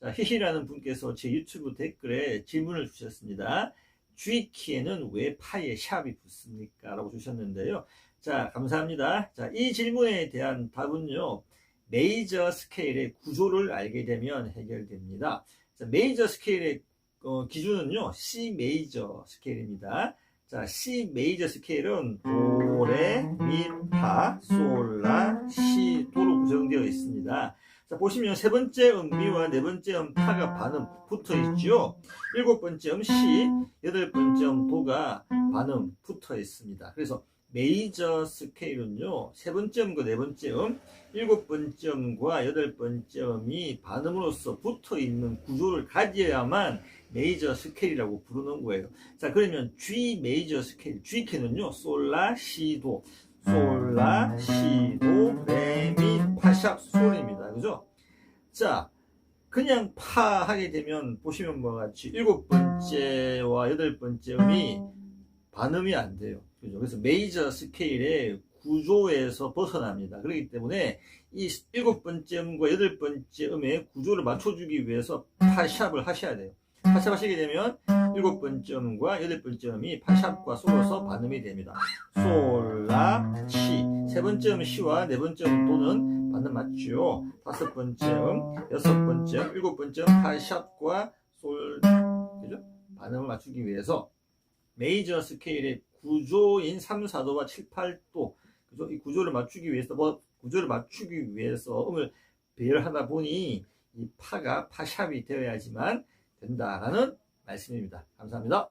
자, 히히라는 분께서 제 유튜브 댓글에 질문을 주셨습니다. G키에는 왜 파에 샵이 붙습니까? 라고 주셨는데요. 자, 감사합니다. 자, 이 질문에 대한 답은요. 메이저 스케일의 구조를 알게 되면 해결됩니다. 자, 메이저 스케일의 어, 기준은요. C 메이저 스케일입니다. 자, C 메이저 스케일은 도, 레, 미, 파, 솔, 라, 시, 도로 구성되어 있습니다. 자, 보시면 세 번째 음 미와 네 번째 음 파가 반음 붙어 있죠. 일곱 번째 음 시, 여덟 번째 음 도가 반음 붙어 있습니다. 그래서 메이저 스케일은요, 세 번째 음과 네 번째 음, 일곱 번째 음과 여덟 번째 음이 반음으로서 붙어 있는 구조를 가져야만 메이저 스케일이라고 부르는 거예요. 자, 그러면 G 메이저 스케일, G키는요, 솔라, 시도, 솔라, 시도, 레미, 파샵, 솔입니다. 그죠? 자, 그냥 파 하게 되면 보시면 뭐와 같이 일곱 번째와 여덟 번째 음이 반음이 안 돼요. 그죠? 그래서 메이저 스케일의 구조에서 벗어납니다. 그렇기 때문에 이 일곱 번째 음과 여덟 번째 음의 구조를 맞춰주기 위해서 파샵을 하셔야 돼요. 파샵 하시게 되면 일곱 번째 음과 여덟 번째 음이 파샵과 솔로서 반음이 됩니다. 솔라 시. 세 번째 음 시와 네 번째 음 도는 반음 맞죠. 다섯 번째 음, 여섯 번째 음, 일곱 번째 음 파샵과 솔 그죠? 반음을 맞추기 위해서 메이저 스케일의 구조인 3, 4도와 7, 8도 그죠? 이 구조를 맞추기 위해서 뭐 구조를 맞추기 위해서 음을 배열하다 보니 이 파가 파샵이 되어야지만 된다라는 말씀입니다. 감사합니다.